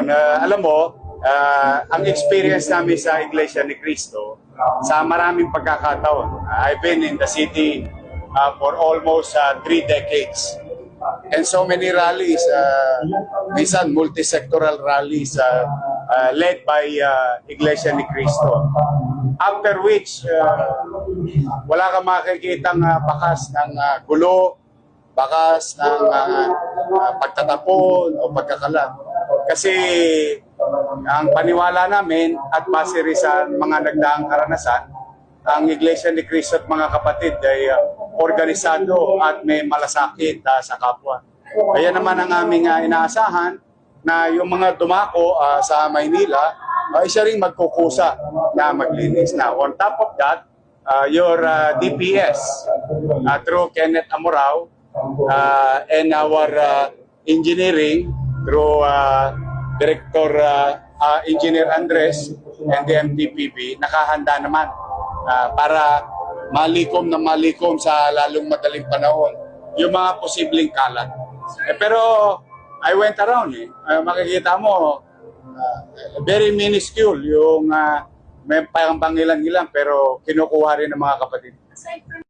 yun, ah, alam mo, ah, ang experience namin sa Iglesia ni Cristo, sa maraming pagkakataon. I've been in the city ah, for almost ah, three decades. And so many rallies, uh, minsan multi-sectoral rallies uh, uh, led by uh, Iglesia ni Cristo. After which, uh, wala kang makikitang uh, bakas ng uh, gulo, bakas ng uh, uh, pagtatapon o pagkakalat. Kasi ang paniwala namin at base rin sa mga nagdaang karanasan, ang Iglesia ni Cristo at mga kapatid ay uh, organisado at may malasakit uh, sa kapwa. Kaya naman ang aming uh, inaasahan na yung mga dumako uh, sa Maynila ay siya rin magkukusa na maglinis na. On top of that, uh, your uh, DPS uh, through Kenneth Amorao uh, and our uh, engineering through uh, Director uh, uh, Engineer Andres and the MTPB nakahanda naman ah, para malikom na malikom sa lalong madaling panahon yung mga posibleng kalat. Eh, pero I went around eh. Ah, makikita mo ah, very minuscule yung uh, may pangilan-ilan pero kinukuha rin ng mga kapatid.